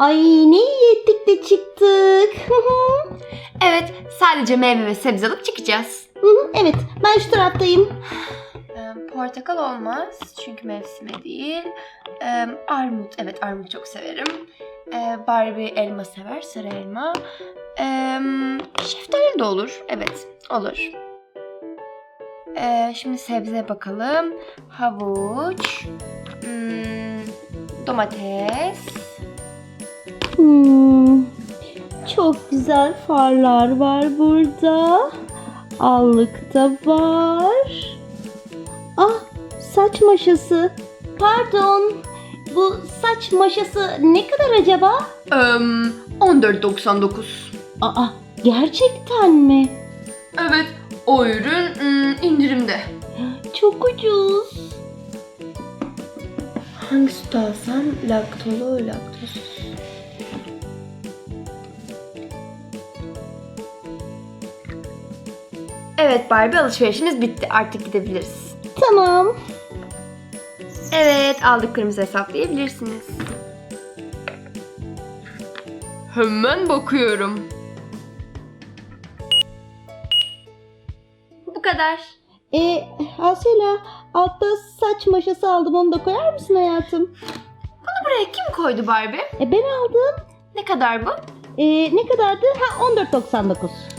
Ay ne iyi ettik de çıktık. Evet, sadece meyve ve sebze alıp çıkacağız. Evet ben şu taraftayım. Ee, portakal olmaz çünkü mevsimi değil. Ee, armut, evet armut çok severim. Ee, Barbie elma sever, sarı elma. Ee, şeftali de olur, evet olur. Ee, şimdi sebze bakalım. Havuç, hmm, domates. Hmm, çok güzel farlar var burada. Allık da var. Ah saç maşası. Pardon. Bu saç maşası ne kadar acaba? Ee, 14.99. Aa gerçekten mi? Evet, o ürün hmm, indirimde. Çok ucuz. Hangi süt alsam? Laktolu, laktozsuz. Evet Barbie alışverişimiz bitti. Artık gidebiliriz. Tamam. Evet aldıklarımızı hesaplayabilirsiniz. Hemen bakıyorum. Bu kadar. E, Asela altta saç maşası aldım onu da koyar mısın hayatım? Buraya kim koydu Barbie? E, ben aldım. Ne kadar bu? E, ne kadardı? Ha 14.99.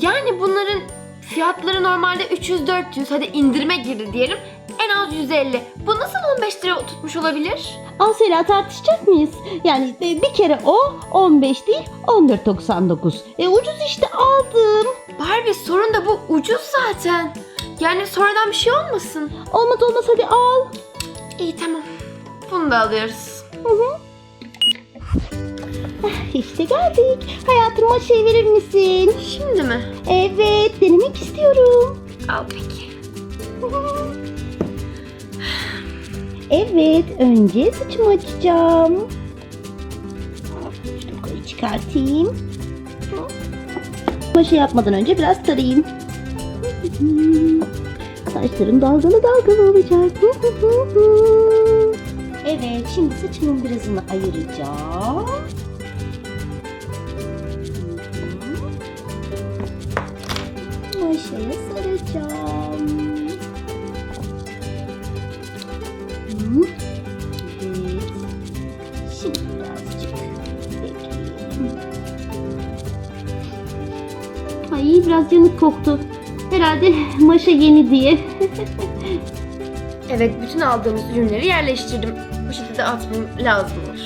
Yani bunların fiyatları normalde 300-400 hadi indirime girdi diyelim. En az 150. Bu nasıl 15 lira tutmuş olabilir? Asela tartışacak mıyız? Yani e, bir kere o 15 değil 14.99. E ucuz işte aldım. Barbie sorun da bu ucuz zaten. Yani sonradan bir şey olmasın. Olmaz olmaz hadi al. İyi tamam. Bunu da alıyoruz. İşte geldik. Hayatım maşayı verir misin? Şimdi mi? Evet denemek istiyorum. Al peki. Evet önce saçımı açacağım. Şu dokuyu çıkartayım. Maşa yapmadan önce biraz tarayayım. Saçlarım dalgalı dalgalı olacak. Evet şimdi saçımın birazını ayıracağım. Biraz yanık koktu. Herhalde maşa yeni diye. Evet bütün aldığımız ürünleri yerleştirdim. Poşete de atmam lazım olur.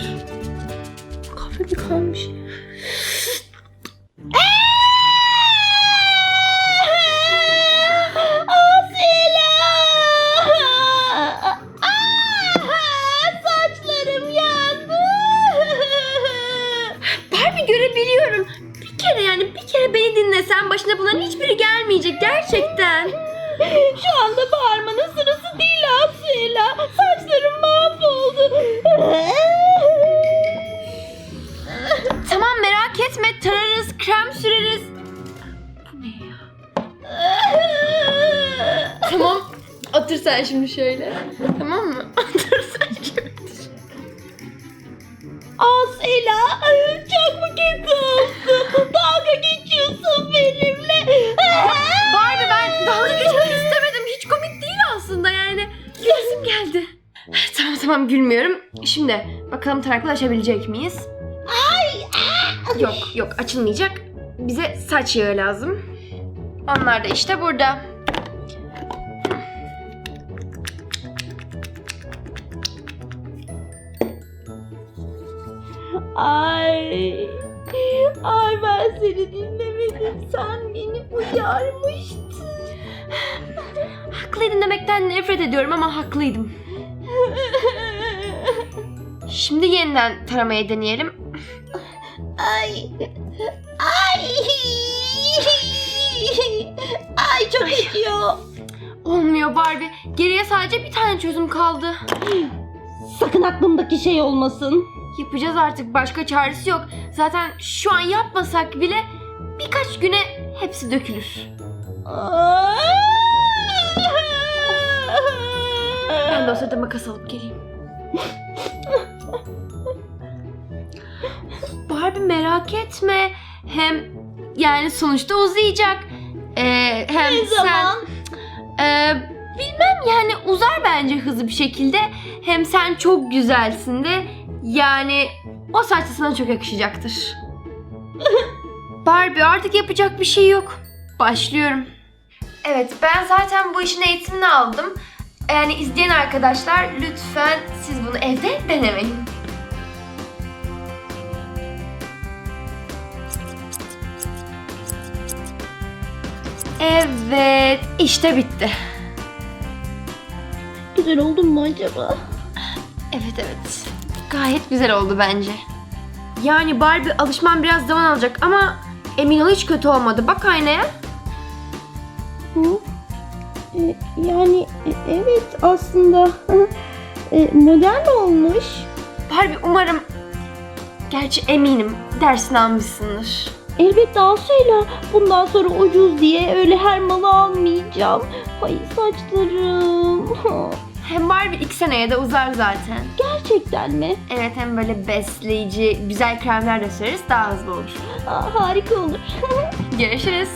Kahve mi kalmış? Başına bunların hiçbiri gelmeyecek gerçekten. Şu anda bağırmanın sırası değil Asela. Saçlarım mahvoldu. Tamam merak etme tararız, krem süreriz. Bu ne ya? Tamam. Otur sen şimdi şöyle. Tamam mı? Otur sen şöyle. Asela gülmüyorum. Şimdi bakalım tarakla açabilecek miyiz? Ay! Yok yok açılmayacak. Bize saç yağı lazım. Onlar da işte burada. Ay. Ay ben seni dinlemedim. Sen beni uyarmıştın. Haklıydın demekten nefret ediyorum ama haklıydım. Şimdi yeniden taramayı deneyelim. Ay. Ay. Ay çok acıyor. Olmuyor Barbie. Geriye sadece bir tane çözüm kaldı. Sakın aklımdaki şey olmasın. Yapacağız artık başka çaresi yok. Zaten şu an yapmasak bile birkaç güne hepsi dökülür. Ben de o sırada makas alıp geleyim. merak etme. Hem yani sonuçta uzayacak. Ee, hem Ne sen zaman? Ee, bilmem yani uzar bence hızlı bir şekilde. Hem sen çok güzelsin de yani o saç da sana çok yakışacaktır. Barbie artık yapacak bir şey yok. Başlıyorum. Evet ben zaten bu işin eğitimini aldım. Yani izleyen arkadaşlar lütfen siz bunu evde denemeyin. Evet işte bitti. Güzel oldun mu acaba? Evet evet. Gayet güzel oldu bence. Yani Barbie alışman biraz zaman alacak ama emin ol hiç kötü olmadı. Bak aynaya. Hı? E, yani e, evet aslında e, modern olmuş. Barbie umarım gerçi eminim dersini almışsındır. Elbette Asuyla bundan sonra ucuz diye öyle her malı almayacağım. Ay saçlarım. Hem Barbie iki seneye de uzar zaten. Gerçekten mi? Evet hem böyle besleyici güzel kremler de süreriz daha hızlı olur. Aa, harika olur. Görüşürüz.